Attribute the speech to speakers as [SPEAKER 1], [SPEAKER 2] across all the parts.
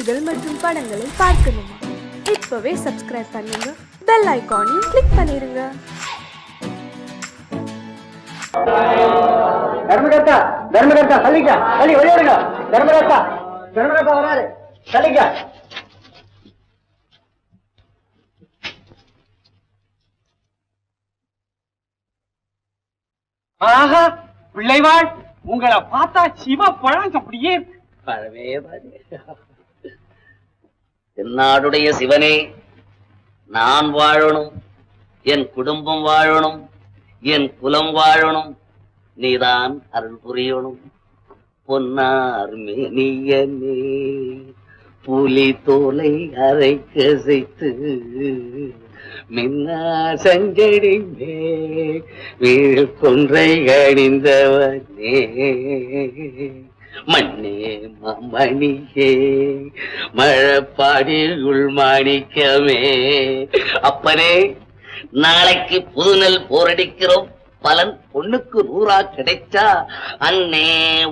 [SPEAKER 1] செய்திகள் மற்றும் படங்களை பார்க்கணுமா? இப்பவே சப்ஸ்கிரைப் பண்ணுங்க. பெல் ஐகானையும் கிளிக் பண்ணிருங்க.
[SPEAKER 2] தர்மகர்த்தா தர்மகர்த்தா தள்ளிக்க தள்ளி வெளியேறுங்க தர்மகர்த்தா தர்மகர்த்தா வராரு. தள்ளிக்க
[SPEAKER 3] ஆஹா பிள்ளைவாள் உங்களை பார்த்தா சிவ பழம் அப்படியே இருக்கு.
[SPEAKER 4] பழவே தென்னாடுடைய சிவனே நான் வாழணும் என் குடும்பம் வாழணும் என் குலம் வாழணும் நீதான் அருள் புரியணும். பொன்னார் மேனியனே புலி தோலை அரைக்க செய்து மின்னா சஞ்சடி மேல் வீழ் கொன்றை கணிந்தவனே மண்ணே மணியே மழப்பாடியுள் மாணிக்கமே. அப்பனே நாளைக்கு புதுநெல் போரடிக்கிறோம். பலன் பொண்ணுக்கு நூறா கிடைச்சா அண்ணே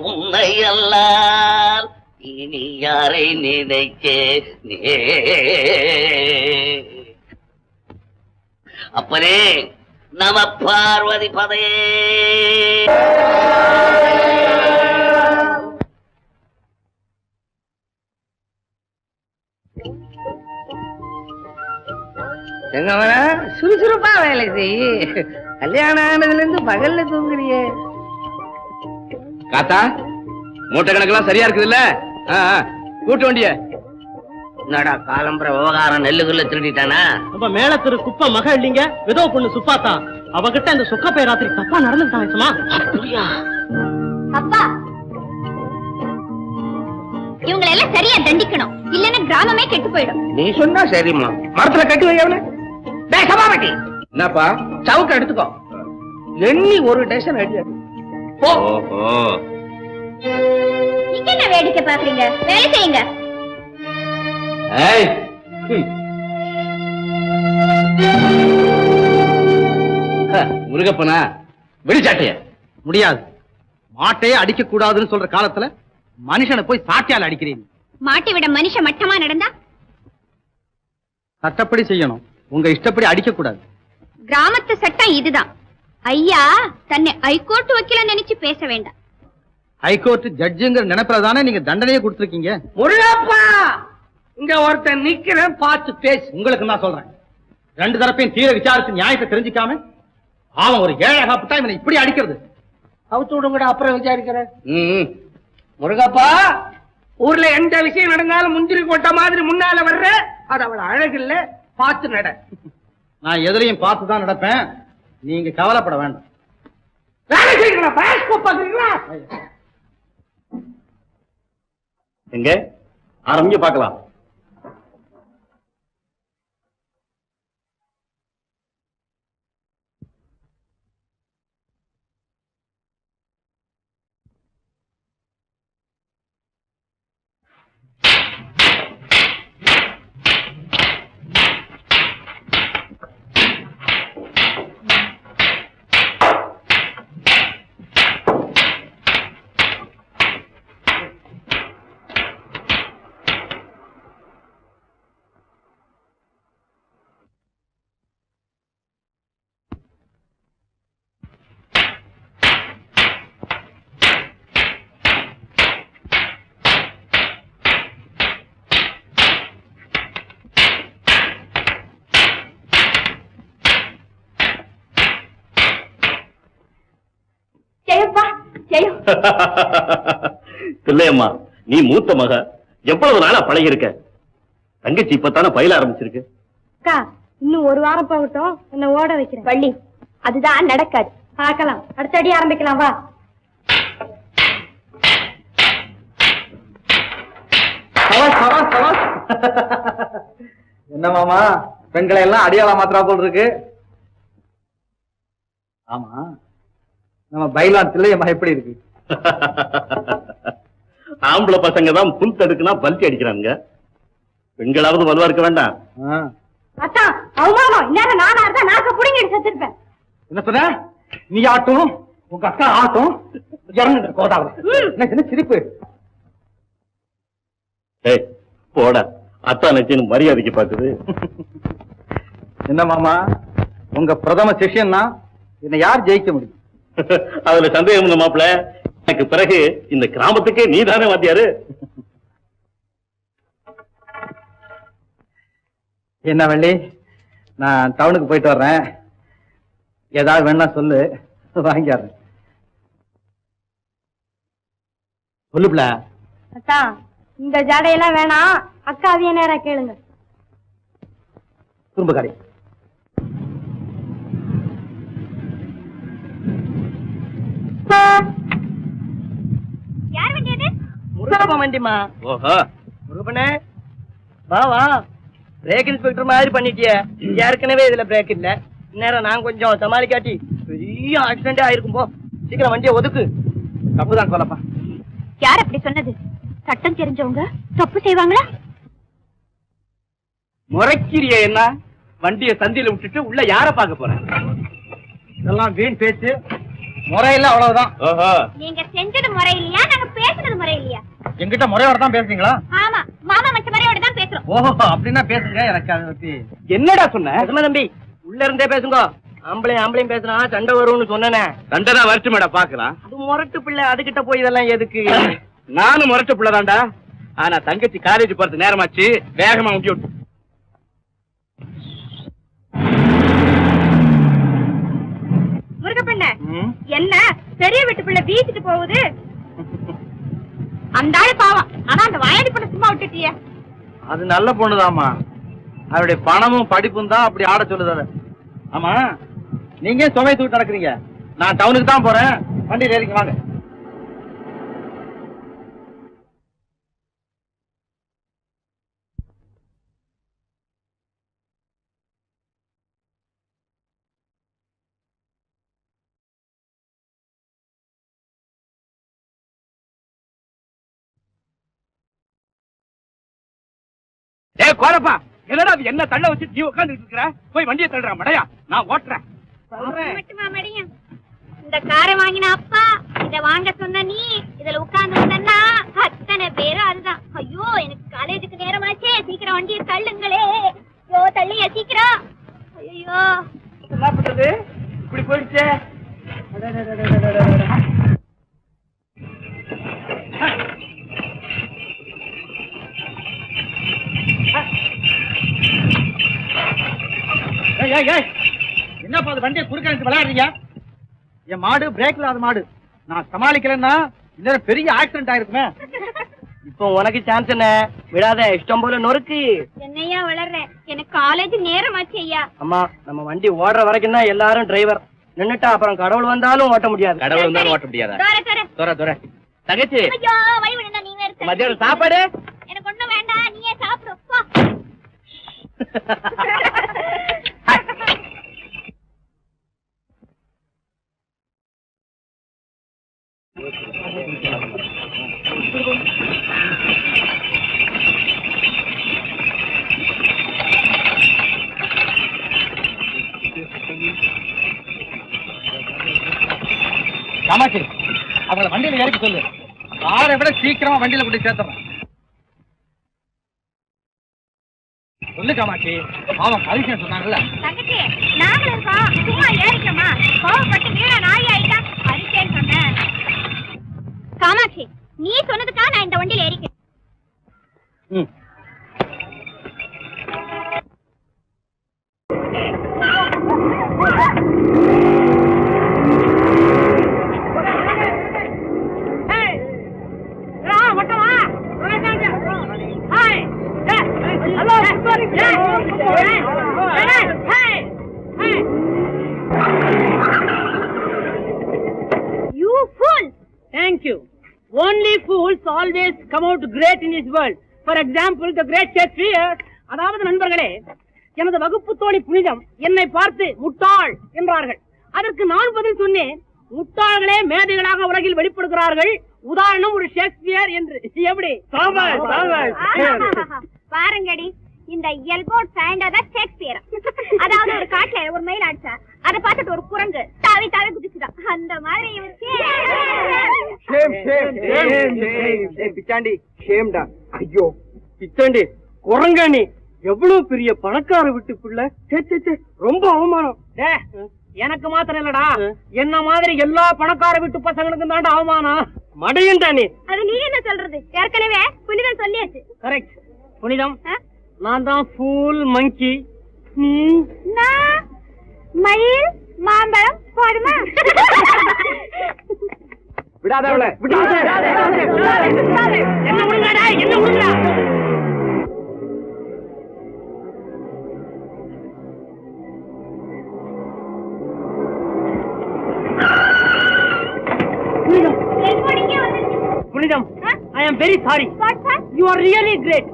[SPEAKER 4] உன்னை அல்லால் இனி யாரை நினைக்க நே? அப்பனே நம பார்வதி பதையே.
[SPEAKER 5] எங்கவன சுறுசுறுப்பா வேலை செய். கல்யாணம் ஆனதுல இருந்து பகல்ல தூங்குறியே
[SPEAKER 3] காத்தா மூட்டை கணக்கெல்லாம் சரியா இருக்குதுல்ல? ஆ, ஆ, கூட்டு வண்டிய.
[SPEAKER 4] என்னடா காலம்பர விவகாரம் நெல்லுக்குள்ள திருடிட்டானா?
[SPEAKER 6] நம்ம மேலத்திரு குப்ப மக இல்லீங்க விதோ பொண்ணு சுப்பாத்தா. அவகிட்ட அந்த சுக்க பை ராத்திரி தப்பா நடந்துட்டான் சும்மா
[SPEAKER 7] அப்பா இவங்களை எல்லாம் சரியா தண்டிக்கணும். இல்லன்னா கிராமமே கெட்டு போயிடும்.
[SPEAKER 5] நீ சொன்னா சரிம்மா. மரத்துல கட்டி வை அவன. டேய் சபாபதி.
[SPEAKER 3] என்னப்பா?
[SPEAKER 5] சவுக்கு எடுத்துக்கோ. எண்ணி ஒரு டேஷன் அடியாது போ.
[SPEAKER 7] நீங்க என்ன வேடிக்கை பாக்குறீங்க வேலை செய்யுங்க.
[SPEAKER 3] ஏய். முருகப்பனா வெடிச்சாட்டைய
[SPEAKER 6] முடியாது. மாட்டையே அடிக்க கூடாதுன்னு சொல்ற காலத்துல மனுஷனை போய் சாட்டியால அடிக்கிறீங்க
[SPEAKER 7] மாட்டி விட மனுஷன் மட்டமா நடந்தா?
[SPEAKER 6] சட்டப்படி செய்யணும். உங்க இஷ்டப்படி அடிக்க கூடாது
[SPEAKER 7] கிராமத்து சட்டம் இதுதான். ஐயா தன்னை ஐகோர்ட் வக்கீல நினைச்சு பேச வேண்டாம்.
[SPEAKER 6] ஹைகோர்ட் ஜட்ஜுங்கிற நினைப்புல தானே நீங்க தண்டனையே கொடுத்துருக்கீங்க?
[SPEAKER 5] முருகப்பா! இங்க ஒருத்தன் நிக்கிறேன் பார்த்து பேசு.
[SPEAKER 6] உங்களுக்கு நான் சொல்றேன். ரெண்டு தரப்பையும் தீர விசாரிச்சு நியாயத்தை தெரிஞ்சுக்காம அவன் ஒரு ஏழை அகப்பட்டா இவனை இப்படி அடிக்கிறது.
[SPEAKER 5] அவுத்து விடுங்கடா அப்புறம் விசாரிக்கிறேன். முருகப்பா ஊர்ல எந்த விஷயம் நடந்தாலும் முந்திரி கொட்ட மாதிரி முன்னால வர்ற அது அவள அழகில்ல பார்த்து நட.
[SPEAKER 6] நான் எதிரையும் பார்த்து தான் நடப்பேன். நீங்க கவலைப்பட வேண்டாம்.
[SPEAKER 5] வேலை பாக்குறீங்களா
[SPEAKER 3] எங்க? ஆரம்பிங்க பார்க்கலாம்.
[SPEAKER 8] பிள்ளையம்மா நீ மூத்த மக. எவ்வளவு நாளா பழகி இருக்க தங்கச்சி இப்பதானே பயில ஆரம்பிச்சிருக்கு.
[SPEAKER 7] அக்கா இன்னும் ஒரு வாரம் போகட்டும். என்ன ஓட வைக்கிறேன். வள்ளி அதுதான் நடக்காது. பார்க்கலாம். அடுத்த அடி ஆரம்பிக்கலாம் வா.
[SPEAKER 6] என்ன மாமா பெண்களை எல்லாம் அடியாள மாத்திரா போல் இருக்கு. ஆமா. நம்ம பைலான் தில்லையம்மா எப்படி இருக்கு?
[SPEAKER 8] ஆம்பளை பசங்க தான் புல் தடுக்குனா பல்ட்டி அடிக்கிறாங்க பெண்களாவது வலுவா இருக்க வேண்டாம்.
[SPEAKER 6] ஆ.
[SPEAKER 7] அத்தான் அவமானம் இந்நேரம் நானா இருந்தா நாக்க புடிங்கி செத்துருப்பேன்
[SPEAKER 6] என்ன சொன்ன? நீ ஆட்டும் உங்க அக்கா ஆட்டும் என்ன சின்ன சிரிப்பு?
[SPEAKER 8] ஏய் போடா. அத்தா நச்சின்னு மரியாதைக்கு பாக்குது.
[SPEAKER 6] என்ன மாமா உங்க பிரதம சிஷ்யன்னா என்னை யார் ஜெயிக்க முடியும்?
[SPEAKER 8] அதுல சந்தேகம் இல்ல மாப்பிள. எனக்கு பிறகு இந்த கிராமத்துக்கே நீதானே வாத்தியாரு?
[SPEAKER 6] என்ன வள்ளி? நான் டவுனுக்கு போயிட்டு வர்றேன். ஏதாவது வேணா சொல்லு. வாங்கிடுறேன் சொல்லுப்ல.
[SPEAKER 7] அக்கா இந்த ஜாடையெல்லாம் வேணாம். அக்கா அதைய நேரா கேளுங்க.
[SPEAKER 6] குறும்புக்காரி
[SPEAKER 7] யார் வேண்டியது
[SPEAKER 5] முருகப்பா வண்டிமா
[SPEAKER 8] ஓஹோ.
[SPEAKER 5] முருகப்பனே வா வா. பிரேக் இன்ஸ்பெக்டர் மாதிரி பண்ணிட்டிய. ஏற்கனவே இதுல பிரேக் இல்ல. இந்நேரம் நான் கொஞ்சம் சமாளிக்காட்டி பெரிய ஆக்சிடென்ட் ஆயிருக்கும் போ. சீக்கிரம் வண்டியை ஒதுக்கு.
[SPEAKER 6] தப்புதான் சொல்லப்பா.
[SPEAKER 7] யார் அப்படி சொன்னது? சட்டம் தெரிஞ்சவங்க? தப்பு செய்வாங்களா?
[SPEAKER 3] முறைக்கிறிய என்ன? வண்டிய சந்தியில விட்டுட்டு உள்ள யார பார்க்க போறேன்
[SPEAKER 6] இதெல்லாம் வீண் பேச்சு. முறையில அவ்வளவுதான்.
[SPEAKER 8] ஓஹோ
[SPEAKER 7] நீங்க செஞ்சது முறை இல்லையா நாங்க பேசுனது முறை இல்லையா
[SPEAKER 6] எங்கிட்ட முறையோட தான் பேசுறீங்களா?
[SPEAKER 7] ஆமா மாமா மச்ச முறையோட தான் பேசுறோம்.
[SPEAKER 6] ஓஹோ அப்படின்னா பேசுங்க எனக்கு அதை பத்தி.
[SPEAKER 3] என்னடா சொன்ன?
[SPEAKER 5] சும்மா தம்பி உள்ள இருந்தே பேசுங்க. ஆம்பளையும் ஆம்பளையும் பேசினா சண்டை வரும்னு சொன்னேனே.
[SPEAKER 3] சண்டை தான் வரட்டு மேடா பாக்கலாம்.
[SPEAKER 5] அது முரட்டு பிள்ளை அதுகிட்ட போய் இதெல்லாம் எதுக்கு?
[SPEAKER 3] நானும் முரட்டு பிள்ளைதான்டா. ஆனா தங்கச்சி காலேஜ் போறது நேரமாச்சு வேகமா முட்டி விட்டு.
[SPEAKER 7] முருகப்பண்ண என்ன? பெரிய வீட்டு பிள்ளை வீட்டுக்கு போகுது? அந்த ஆளு பாவம். ஆனா அந்த வயடி பண்ண சும்மா விட்டுட்டிய.
[SPEAKER 6] அது நல்ல பொண்ணுதாம்மா. அவருடைய பணமும் படிப்பும் தான் அப்படி ஆட சொல்லுது அதை. ஆமா நீங்க சுமை தூக்கிட்டு நடக்கிறீங்க? நான் டவுனுக்கு தான் போறேன். வண்டியில் ஏறிங்க வாங்க.
[SPEAKER 3] ஏய் கோரப்பா. என்னடா அது என்ன தள்ள வச்சு நீ உட்கார்ந்துட்டு இருக்கிற? போய் வண்டியை தள்ளுறா மடையா. நான் ஓட்டுறேன்.
[SPEAKER 7] மட்டுமா மடியும் இந்த காரை வாங்கின அப்பா இத வாங்க சொன்ன நீ இதுல உட்கார்ந்து வந்தா அத்தனை பேரும் அதுதான். ஐயோ எனக்கு காலேஜுக்கு நேரமாச்சே. சீக்கிரம் வண்டியை தள்ளுங்களே. ஐயோ தள்ளியா சீக்கிரம். ஐயோ.
[SPEAKER 3] என்ன பண்றது? இப்படி போயிடுச்சே.
[SPEAKER 6] என்னப்பா அது வண்டியை குறுக்க நிறுத்தி விளையாடுறீங்க? என் மாடு பிரேக் இல்லாத மாடு. நான் சமாளிக்கலன்னா இந்த பெரிய ஆக்சிடென்ட் ஆயிருக்குமே.
[SPEAKER 5] இப்போ உனக்கு சான்ஸ் என்ன? விடாத இஷ்டம் போல நொறுக்கு.
[SPEAKER 7] என்னையா வளர்றேன் எனக்கு காலேஜ் நேரமாச்சு ஐயா.
[SPEAKER 5] அம்மா நம்ம வண்டி ஓடுற வரைக்கும் தான் எல்லாரும் டிரைவர் நின்னுட்டா அப்புறம் கடவுள் வந்தாலும் ஓட்ட முடியாது.
[SPEAKER 3] கடவுள் இருந்தாலும் ஓட்ட முடியாதா? தோற தோற. தங்கச்சி. மத்தியானம் சாப்பாடு?
[SPEAKER 7] எனக்கு ஒண்ணும் வேண்டாம் நீயே சாப்பிடு
[SPEAKER 6] காமாட்சி அவங்கள வண்டியில ஏறிக்க சொல்லு. காரை விட சீக்கிரமா வண்டியில கொண்டு சேர்த்துறேன் சொல்லு காமாட்சி அவன் பரிசு சொன்னாங்கல்ல.
[SPEAKER 7] தங்கச்சி நாங்களும் இருக்கோம். சும்மா ஏறிக்கமா. கோவப்பட்டு வீணா நாயா
[SPEAKER 5] என்னை பார்த்து முட்டாள் என்றார்கள். அதற்கு நான் பதில் சொன்னேன். முட்டாள்களே மேதைகளாக உலகில் வெளிப்படுகிறார்கள். உதாரணம் ஒரு ஷேக்ஸ்பியர் என்று. எப்படி?
[SPEAKER 7] பாருங்கடி இந்த எல்போர்ட் சாயண்டாதான் ஷேக்ஸ்பியர் அதாவது ஒரு காட்டுல ஒரு மயில் அடிச்சா அதை பார்த்துட்டு ஒரு குரங்கு தாவி தாவி குதிச்சுதான் அந்த மாதிரி
[SPEAKER 3] பிச்சாண்டி ஷேம்டா ஐயோ
[SPEAKER 5] பித்தாண்டி குரங்க நீ எவ்வளவு பெரிய பணக்கார விட்டு பிள்ளை? சே, சே, சே, ரொம்ப அவமானம்.
[SPEAKER 9] எனக்கு மாத்திரம் இல்லடா. என்ன மாதிரி எல்லா பணக்கார வீட்டு பசங்களுக்கும் தாண்டா அவமானம்?
[SPEAKER 5] மடையன்டா நீ.
[SPEAKER 7] அது நீ என்ன சொல்றது? ஏற்கனவே புனிதம் சொல்லியாச்சு.
[SPEAKER 9] கரெக்ட் புனிதம்? நான் தான் ஃபுல் மங்கி நீ?
[SPEAKER 7] நான் மயில் மாம்பழம் போதுமா
[SPEAKER 3] விடாத அவளை.
[SPEAKER 9] என்ன விடுங்கடா என்ன விடுங்கடா யூ ஆர் ரியலி கிரேட்.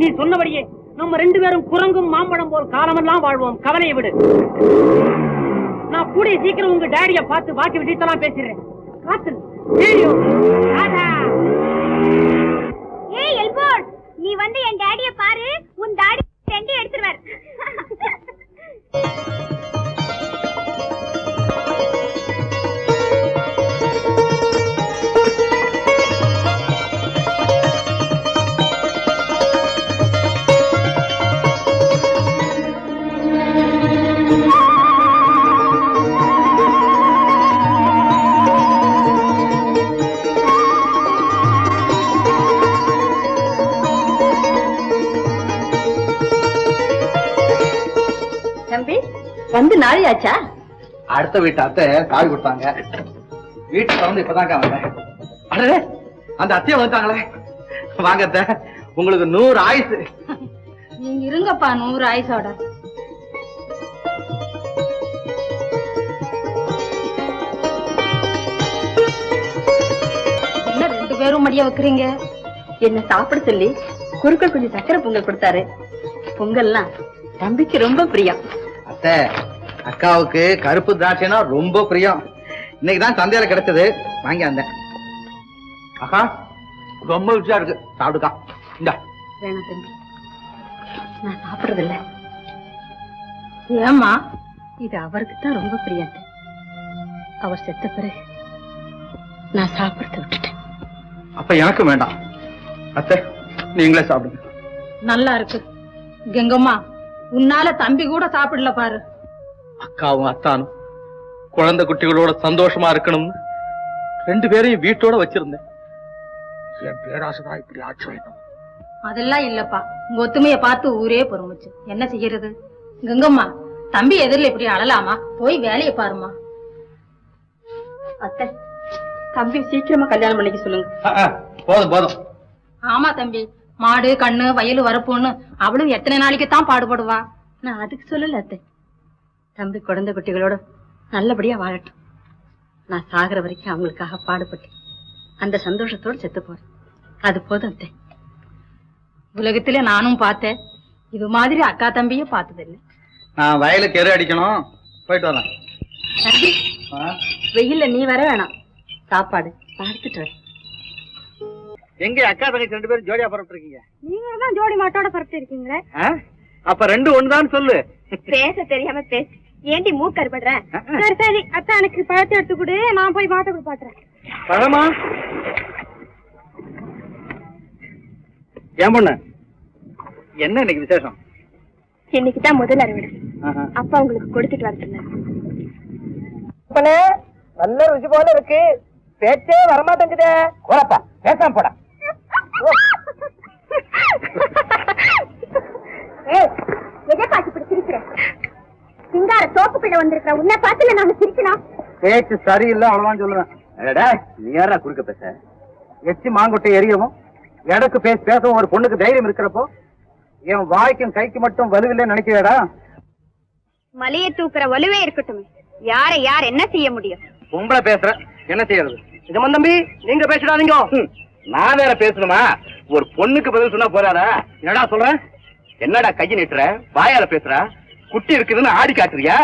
[SPEAKER 9] நீ சொன்னபடியே நம்ம ரெண்டு பேரும் குரங்கும் மாம்பழம் போல் காலமெல்லாம் வாழ்வோம். கவலையை விடு. நான் கூடிய சீக்கிரம் உங்க டேடிய பார்த்து பாக்கி விஷயத்தெல்லாம் பேசிடுறேன். காத்து.
[SPEAKER 10] நாளையாச்சா
[SPEAKER 6] அடுத்த வீட்டு அத்தை காவி கொடுத்தாங்க. வீட்டுக்கு வந்து இப்பதாங்க வந்தேன். அடே அந்த அத்தையை வந்துட்டாங்களே வாங்க அத்தை உங்களுக்கு நூறு ஆயுசு.
[SPEAKER 10] நீங்க இருங்கப்பா நூறு ஆயுசோட. என்ன ரெண்டு பேரும் மடியா வைக்கிறீங்க? என்ன சாப்பிட சொல்லி குறுக்கள் கொஞ்சம் சக்கரை பொங்கல் கொடுத்தாரு. பொங்கல்லாம் தம்பிக்கு ரொம்ப பிரியம்.
[SPEAKER 6] அத்தை அக்காவுக்கு கருப்பு திராட்சைனா ரொம்ப பிரியம். இன்னைக்கு தான் சந்தையில கிடைச்சது. வாங்கி வந்தேன். அக்கா ரொம்ப ருச்சியா இருக்கு. சாப்பிடுக்கா. இந்தா.
[SPEAKER 10] வேணாம் தம்பி. நான் சாப்பிடுறது இல்ல ஏம்மா இது அவருக்கு தான் ரொம்ப பிரியம். அவர் செத்த பிறகு நான் சாப்பிடுறத விட்டுட்டேன்.
[SPEAKER 6] அப்ப எனக்கு வேண்டாம். அத்தை நீங்களே சாப்பிடுங்க.
[SPEAKER 10] நல்லா இருக்கு. கெங்கம்மா உன்னால தம்பி கூட சாப்பிடல பாரு.
[SPEAKER 6] அக்காவும் அத்தானும் குழந்தை குட்டிகளோட சந்தோஷமா இருக்கணும்னு ரெண்டு பேரையும் வீட்டோட வச்சிருந்தேன். என் பேராசைதான் இப்படி வேணும்
[SPEAKER 10] அதெல்லாம் இல்லப்பா. உங்க ஒத்துமைய பார்த்து ஊரே பொறுமுச்சு. என்ன செய்யறது? கங்கம்மா தம்பி எதிரில் இப்படி அழலாமா? போய் வேலையை பாருமா. அத்தை தம்பி சீக்கிரமா கல்யாணம் பண்ணிக்க சொல்லுங்க.
[SPEAKER 6] போதும் போதும்.
[SPEAKER 10] ஆமா தம்பி. மாடு கண்ணு வயலு வரப்புன்னு அவளும் எத்தனை நாளைக்கு தான் பாடுபடுவா. நான் அதுக்கு சொல்லல அத்தை. தம்பி குழந்தை குட்டிகளோட நல்லபடியா வாழட்டும். நான் சாகுற வரைக்கும் அவங்களுக்காக பாடுபட்டேன் அந்த சந்தோஷத்தோட செத்து போறேன். அது போதும் அத்தை. உலகத்திலே நானும் பார்த்தேன் இது மாதிரி அக்கா தம்பியும் பார்த்ததில்லை.
[SPEAKER 6] நான் வயலுக்கு எரு அடிக்கணும். போயிட்டு ஆ?
[SPEAKER 10] வெயில்ல நீ வர வேணாம். சாப்பாடு பார்த்துட்டு வர
[SPEAKER 6] எங்க அக்கா தங்கச்சி ரெண்டு பேரும் ஜோடியா புறப்பட்டு இருக்கீங்க
[SPEAKER 7] நீங்க தான் ஜோடி மாட்டோட பறத்து இருக்கீங்களே
[SPEAKER 6] அப்ப ரெண்டு ஒண்ணுதான் சொல்லு.
[SPEAKER 7] பேச தெரியாம பேசு ஏண்டி மூக்கருப்படுற சரி சரி அத்தா எனக்கு பழத்தை எடுத்து கொடு. நான் போய் மாட்டை கொடுப்பாட்டுறேன்.
[SPEAKER 6] பழமா? ஏன் பொண்ணு? என்ன இன்னைக்கு விசேஷம்?
[SPEAKER 7] இன்னைக்கு தான் முதல் அறுவடை. அப்பா உங்களுக்கு கொடுத்துட்டு வர சொன்னாரு
[SPEAKER 5] நல்ல ருசி போல இருக்கு. பேச்சே வரமாட்டேங்குதே. கோலப்பா பேசாம போடா.
[SPEAKER 7] எதை பார்த்து இப்படி பிள்ளை வந்திருக்கிற? உன்னை பார்த்துல நாங்க சிரிக்கணும்.
[SPEAKER 6] பேச்சு சரியில்லை அவ்வளவுதான் சொல்லுவேன். நீ யாரா குறுக்க பேச? எச்சி மாங்கொட்டை எரியவும் எடக்கு பேசி பேசவும் ஒரு பொண்ணுக்கு தைரியம் இருக்கிறப்போ என் வாய்க்கும் கைக்கு மட்டும் வலுவில்லைன்னு நினைக்கிறேடா
[SPEAKER 7] மலையை தூக்குற வலுவே இருக்கட்டும். யாரை யார் என்ன செய்ய முடியும்?
[SPEAKER 6] பொம்பளை பேசுற என்ன செய்யறது?
[SPEAKER 5] இதமன் தம்பி நீங்க பேசிடாதீங்க.
[SPEAKER 3] நான் வேற பேசணுமா? ஒரு பொண்ணுக்கு பதில் சொன்னா போறாரா
[SPEAKER 6] என்னடா சொல்றேன்
[SPEAKER 3] என்னடா கையை நீட்டுற? வாயால பேசுற? குட்டி இருக்குதுன்னு ஆடி காட்டுறியா?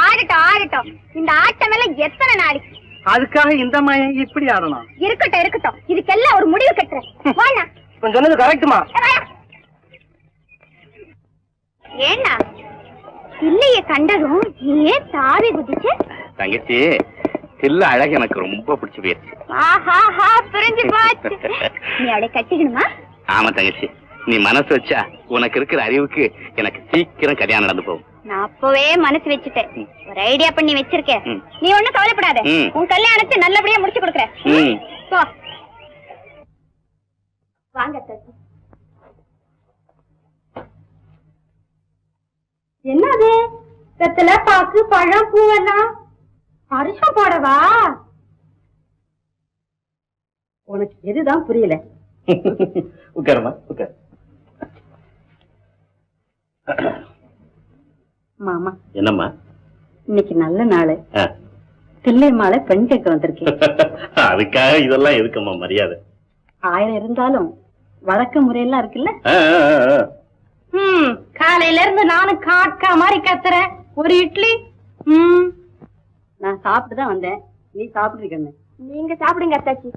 [SPEAKER 7] ஆகட்டும் ஆகட்டும் இந்த ஆட்டம் எல்லாம் எத்தனை நாளைக்கு
[SPEAKER 6] அதுக்காக இந்த மயம் இப்படி ஆடணும்.
[SPEAKER 7] இருக்கட்டும் இருக்கட்டும். இதுக்கெல்லாம் ஒரு முடிவு கட்டுறேன்.
[SPEAKER 5] கொஞ்சம் சொன்னது கரெக்டுமா.
[SPEAKER 7] ஏண்ணா இல்லைய கண்டதும் ஏன் தாவி குதிச்சு?
[SPEAKER 3] தங்கச்சி தில்ல அழகு எனக்கு ரொம்ப பிடிச்சு போயிருச்சு.
[SPEAKER 7] ஆஹாஹா புரிஞ்சு போச்சு. நீ அவளை கட்டிக்கணுமா?
[SPEAKER 3] ஆமா தங்கச்சி நீ மனசு வச்சா உனக்கு இருக்கிற அறிவுக்கு எனக்கு சீக்கிரம் கல்யாணம் நடந்து போகும்.
[SPEAKER 7] நான் அப்பவே மனசு வச்சுட்டேன். ஒரு ஐடியா பண்ணி வச்சிருக்கேன். நீ ஒண்ணும் கவலைப்படாத. உன் கல்யாணத்தை நல்லபடியா முடிச்சு கொடுக்குறேன். போ. வாங்க
[SPEAKER 9] என்னது? வெத்தலை பாக்கு பழம் பூவெல்லாம்? அரிசம் போடவா? உனக்கு எதுதான் புரியல?
[SPEAKER 8] உட்காருமா உட்காரு.
[SPEAKER 9] மாமா.
[SPEAKER 8] என்னம்மா?
[SPEAKER 9] இன்னைக்கு நல்ல நாள்.
[SPEAKER 8] ஆ.
[SPEAKER 9] தில்லை மாலை பெண் கேட்க வந்திருக்கேன்.
[SPEAKER 8] அதுக்காக இதெல்லாம் எதுக்கம்மா மரியாதை?
[SPEAKER 9] ஆயிரம் இருந்தாலும் வழக்க முறையெல்லாம் இருக்குல்ல? காலையில இருந்து நானும் காக்கா மாதிரி கத்துறேன் ஒரு இட்லி. ம். நான் சாப்பிட்டு தான் வந்தேன். நீ சாப்பிட்டுருக்கேன்
[SPEAKER 7] நீங்க சாப்பிடுங்க அத்தாச்சி.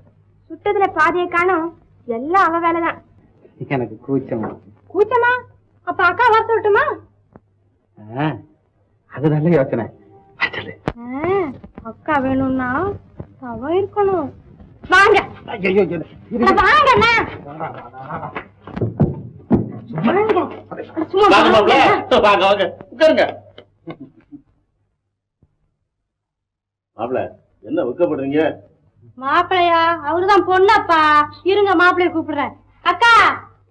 [SPEAKER 7] சுட்டதுல பாதியை காணும் எல்லாம் அவ வேலைதான்.
[SPEAKER 2] எனக்கு கூச்சமா.
[SPEAKER 9] கூச்சமா? அப்ப அக்கா வர சொல்லட்டுமா?
[SPEAKER 2] அது நல்ல யோசனை. வச்சலு.
[SPEAKER 9] அக்கா வேணும்னா தவ இருக்கணும். வாங்க.
[SPEAKER 8] வாங்க மாப்பிள. என்ன வெக்கப்படுறீங்க
[SPEAKER 9] மாப்பிள்ளையா அவருதான் பொண்ணப்பா. இருங்க மாப்பிள்ளைய கூப்பிடுறேன். அக்கா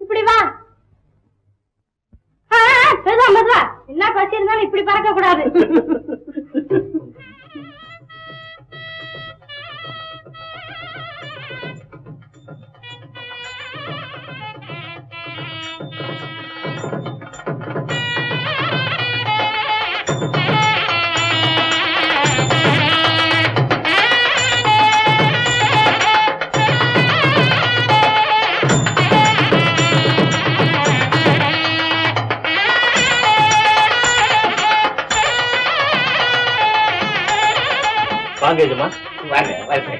[SPEAKER 9] இப்படி வா. மெதுவா மெதுவா என்ன பசி இருந்தாலும் இப்படி பறக்க கூடாது
[SPEAKER 8] வாங்க இதுமா
[SPEAKER 4] வாங்க வாங்க.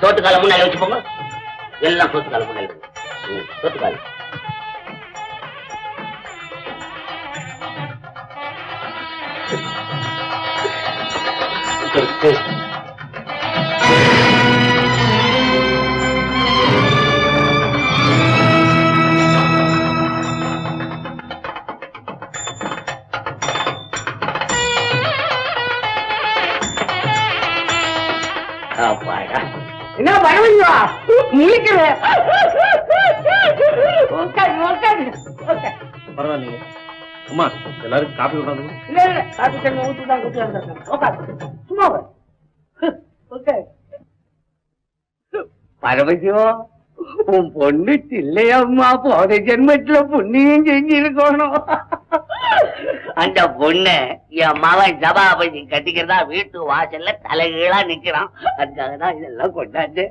[SPEAKER 4] சோத்து முன்னாடி வச்சு போங்க எல்லாம் சோத்து முன்னாடி ம்,
[SPEAKER 11] Thank you. முழிக்கிறேன் உட்காரு உட்காரு.
[SPEAKER 8] பரவாயில்லைங்க அம்மா எல்லாருக்கும் காப்பி கொண்டாந்து
[SPEAKER 11] இல்ல இல்ல காப்பி தண்ணி ஊத்தி தான் குத்தி வந்திருக்கேன். உட்காரு சும்மா உட்காரு. உட்காரு
[SPEAKER 2] பரமசிவம் உன் பொண்ணு இல்லையம்மா போன ஜென்மத்துல புண்ணியம் செஞ்சிருக்கணும்.
[SPEAKER 4] அந்த பொண்ணு என் மகன் சபாபதி கட்டிக்கிறதா வீட்டு வாசல்ல தலைகீழா நிக்கிறான். அதுக்காக தான் இதெல்லாம் கொண்டாந்து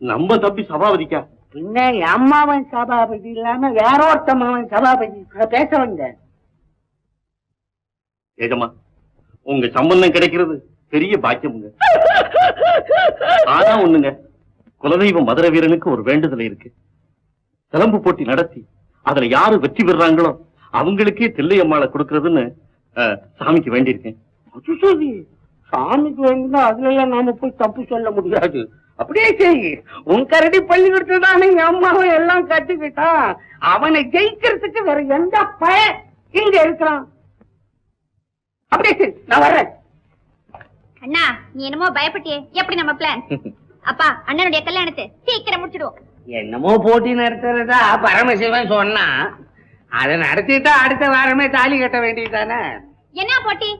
[SPEAKER 8] நம்ம தம்பி சபாபதிக்கா?
[SPEAKER 11] பின்ன என் அம்மாவன் சபாபதி இல்லாம வேற ஒருத்த மாவன் சபாபதி பேச வந்தேன்.
[SPEAKER 8] ஏஜமா உங்க சம்பந்தம் கிடைக்கிறது பெரிய பாக்கியமுங்க. ஆனா ஒண்ணுங்க குலதெய்வ மதுரை வீரனுக்கு ஒரு வேண்டுதல் இருக்கு. சிலம்பு போட்டி நடத்தி அதுல யாரு வெற்றி பெறாங்களோ அவங்களுக்கே தில்லையம்மாளை கொடுக்கறதுன்னு சாமிக்கு வேண்டியிருக்கேன்.
[SPEAKER 11] சாமிக்கு வேணும்னா அதுல எல்லாம் நாம போய் தப்பு சொல்ல முடியாது. அப்படியே செய். உன் கரடி பள்ளிக்கூடத்துல தானே என் அம்மாவை எல்லாம் கட்டுக்கிட்டான் அவனை ஜெயிக்கிறதுக்கு வேற எந்த பய இங்க இருக்கிறான். அப்படியே செய். நான் வர்றேன்.
[SPEAKER 7] அண்ணா நீ என்னமோ பயப்பட்டியே. எப்படி நம்ம பிளான் அப்பா அண்ணனுடைய கல்யாணத்தை சீக்கிரம் முடிச்சிடுவோம்.
[SPEAKER 11] என்னமோ போட்டி நடத்துறதா பரமசிவன் சொன்னா அதை நடத்திட்டா அடுத்த வாரமே தாலி கட்ட வேண்டியதானே
[SPEAKER 7] என்ன போட்டி?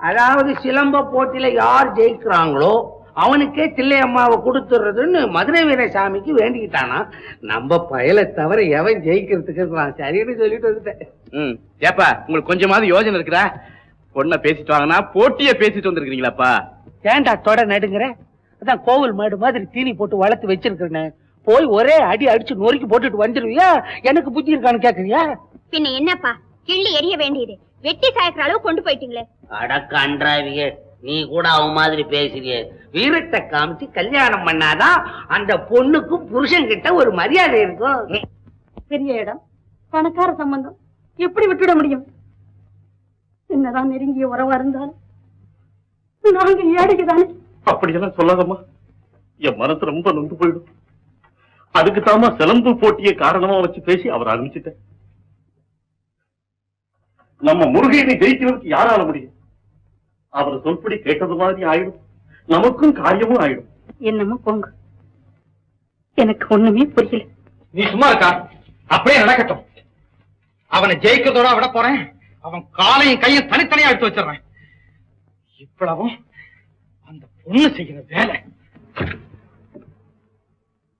[SPEAKER 11] அதாவது சிலம்ப போட்டியில யார் ஜெயிக்கிறாங்களோ அவனுக்கே தில்லை அம்மாவை கொடுத்துறதுன்னு மதுரை வீரசாமிக்கு வேண்டிக்கிட்டானா? நம்ம பயலை தவிர எவன் ஜெயிக்கிறதுக்கு சரின்னு சொல்லிட்டு வந்துட்டேன்.
[SPEAKER 3] ம். ஏப்பா உங்களுக்கு கொஞ்சமாவது யோசனை இருக்குதா? பொண்ணை பேசிட்டு வாங்கினா போட்டிய பேசிட்டு வந்திருக்கீங்களாப்பா
[SPEAKER 11] ஏன்டா தொட நடுங்கிற? அதான் கோவில் மாடு மாதிரி தீனி போட்டு வளர்த்து வச்சிருக்கிறேன். போய் ஒரே அடி அடிச்சு நொறுக்கி போட்டுட்டு வந்துருவியா? எனக்கு புத்தி இருக்கான்னு கேக்குறியா?
[SPEAKER 7] பின்ன என்னப்பா? கிள்ளி எரிய வேண்டியது. வெட்டி சாய்க்கிற அளவு கொண்டு போயிட்டீங்களே.
[SPEAKER 4] அடக்கன்றாவிய நீ கூட அவன் மாதிரி பேசுறிய. வீரத்தை காமிச்சு கல்யாணம் பண்ணாதான் அந்த பொண்ணுக்கும் புருஷன் கிட்ட ஒரு மரியாதை இருக்கும்.
[SPEAKER 9] பெரிய இடம் பணக்கார சம்பந்தம். எப்படி விட்டுட முடியும்? என்னதான் நெருங்கிய உறவா இருந்தாலும் நாங்க ஏழைக்கு தானே
[SPEAKER 8] அப்படியெல்லாம் சொல்லாதம்மா. என் மனசு ரொம்ப நொந்து போயிடும். அதுக்கு தாமா சிலம்பு போட்டிய காரணமா வச்சு பேசி அவர் அனுப்பிச்சிட்டேன். நம்ம முருகையனை ஜெயிக்கிறதுக்கு யாரால முடியும்? அவர் சொல்படி கேட்டது மாதிரி ஆயிடும். நமக்கும் காரியமும் ஆயிடும்.
[SPEAKER 10] என்னமோ போங்க. எனக்கு ஒண்ணுமே புரியல.
[SPEAKER 6] நீ சும்மா இருக்கா? அப்படியே நடக்கட்டும். அவனை ஜெயிக்கிறதோட விட போறேன். அவன் காலையும் கையும் தனித்தனியா எடுத்து வச்சிடுறேன். இவ்வளவும் அந்த பொண்ணு செய்கிற வேலை.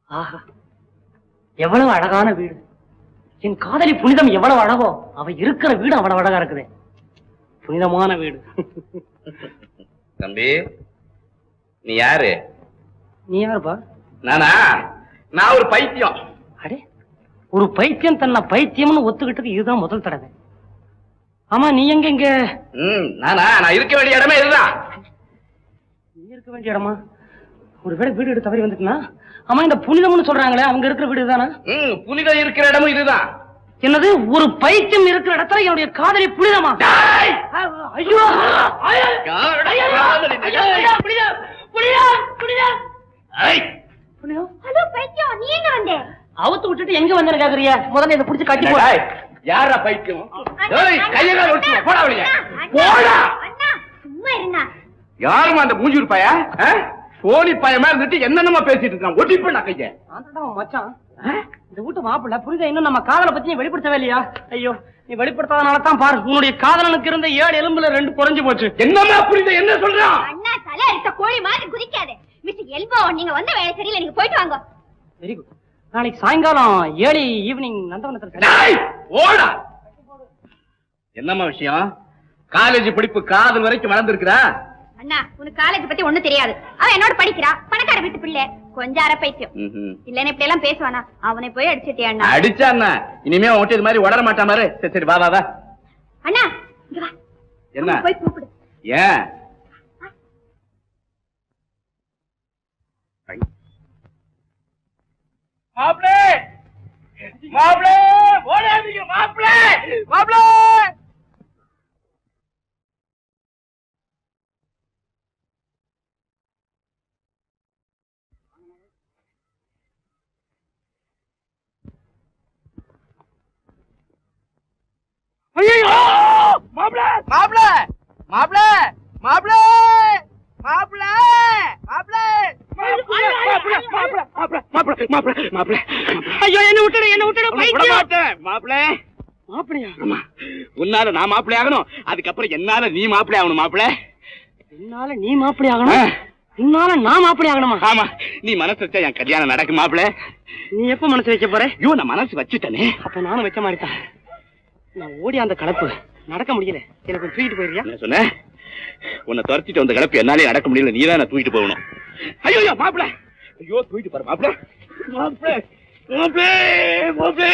[SPEAKER 5] ஆஹா. எவ்வளவு அழகான வீடு. என் காதலி புனிதம் எவ்வளவு அழகோ அவ இருக்கிற வீடு அவ்வளவு அழகா இருக்குது. புனிதமான வீடு.
[SPEAKER 4] தம்பி நீ யாரு?
[SPEAKER 5] நீ யாருப்பா?
[SPEAKER 4] நானா? நான் ஒரு பைத்தியம்.
[SPEAKER 5] அடே ஒரு பைத்தியம் தன்னை பைத்தியம்னு ஒத்துக்கிட்டது இதுதான் முதல் தடவை. ஆமா நீ எங்க இங்க?
[SPEAKER 4] ம் நானா? நான் இருக்க வேண்டிய இடமே இதுதான்.
[SPEAKER 5] நீ இருக்க வேண்டிய இடமா? ஒருவேளை வீடு எடுத்து தவறி வந்துட்டுனா? ஆமா இந்த புனிதம்னு சொல்றாங்களே அவங்க இருக்கிற வீடு
[SPEAKER 4] ம் புனிதம் இருக்கிற இடமும் இதுதான்.
[SPEAKER 5] என்னது ஒரு பைத்தியம் இருக்கிற இடத்துல என்னுடைய காதலி புனிதமா? ஐயோ!
[SPEAKER 7] வந்தே?
[SPEAKER 5] அவுத்து விட்டுட்டு எங்க வந்தேன்னு கேக்குறியா முதல்ல இதை புடிச்சு கட்டி போடு
[SPEAKER 4] யாரா பைத்தியம்? ஏய், கையை கால ஒடிச்சு போடா வெளிய. போடா!
[SPEAKER 7] அண்ணா சும்மா இருந்தா.
[SPEAKER 3] யாருமா அந்த மூஞ்சூர் பைய சோனி பையன் மேல இருந்துட்டு என்னென்னமா பேசிட்டு இருக்கான். ஒட்டிப்ப நான் கைய.
[SPEAKER 5] மச்சான். இந்த வீட்டு மாப்பிள்ள புரியுதா இன்னும் நம்ம காதலை பத்தி நீ வெளிப்படுத்தவே இல்லையா? ஐயோ நீ வெளிப்படுத்தாதனால தான் பாரு. உன்னுடைய காதலனுக்கு இருந்த ஏழு எலும்புல ரெண்டு குறைஞ்சு போச்சு.
[SPEAKER 3] என்னமா புரியுது? என்ன சொல்றான்
[SPEAKER 7] அண்ணா தலை அடித்த கோழி மாதிரி குதிக்காதே. மிஸ்டர் எல்போ நீங்க வந்த வேலை சரியில்லை நீங்க போயிட்டு வாங்க.
[SPEAKER 5] வெரி குட் நாளைக்கு சாயங்காலம் ஏழு ஈவினிங் நந்தவனத்தில்
[SPEAKER 3] ஓடா. என்னம்மா விஷயம்? காலேஜ் படிப்பு காதல் வரைக்கும் வளர்ந்துருக்குறா?
[SPEAKER 7] அண்ணா உனக்கு காலேஜ் பத்தி ஒண்ணும் தெரியாது. அவன் என்னோட படிக்கிறா. பணக்கார வீட்டு பிள்ளை. கொஞ்சம் அரை பைத்தியம் இல்லன்னு இப்படி எல்லாம் பேசுவானா? அவனை போய் அடிச்சிட்டியா அண்ணா
[SPEAKER 3] இனிமே உன்கிட்ட இது மாதிரி உடற மாட்டான் பாரு. சரி சரி வா வா வா.
[SPEAKER 7] அண்ணா இங்க வா.
[SPEAKER 3] என்ன?
[SPEAKER 7] அவனை போய் கூப்பிடு.
[SPEAKER 3] ஏன்? மாப்பிளே! மாப்பிளே! ஓடாதீங்க மாப்பிளே! மாப்பிளே ஐயோ மாப்பிள மாப்பிள மாப்பிள மாப்பிள மாப்பிள மாப்பிள
[SPEAKER 5] ஐயோ என்ன விட்டுடு என்ன விட்டுடு பைத்தியம்
[SPEAKER 3] மாப்பிள
[SPEAKER 5] மாப்பிளையா
[SPEAKER 3] ஆமா உன்னால நான் மாப்பிளை ஆகணும். அதுக்கப்புறம் என்னால நீ மாப்பிளை ஆகணும் மாப்பிள
[SPEAKER 5] என்னால நீ மாப்பிளை ஆகணும்? உன்னால நான் மாப்பிளை ஆகணுமா?
[SPEAKER 3] ஆமா. நீ மனசு வச்சா என் கல்யாணம் நடக்கும் மாப்பிள
[SPEAKER 5] நீ எப்ப மனசு வைக்க போற?
[SPEAKER 3] ஐயோ நான் மனசு வச்சுட்டேனே.
[SPEAKER 5] அப்ப நானும் வைக்க மாதிரி தான். நான் ஓடி அந்த கலப்பு. நடக்க முடியல. எனக்கு தூக்கிட்டு போயிருக்கியா
[SPEAKER 3] என்ன சொன்ன? உன்னை துரத்திட்டு வந்த கிளப்பி என்னாலே நடக்க முடியல. நீ தான் தூக்கிட்டு போகணும். ஐயோ ஐயோ மாப்பிள ஐயோ தூக்கிட்டு பாரு மாப்பிள மாப்பிள மாப்பிள மாப்பிள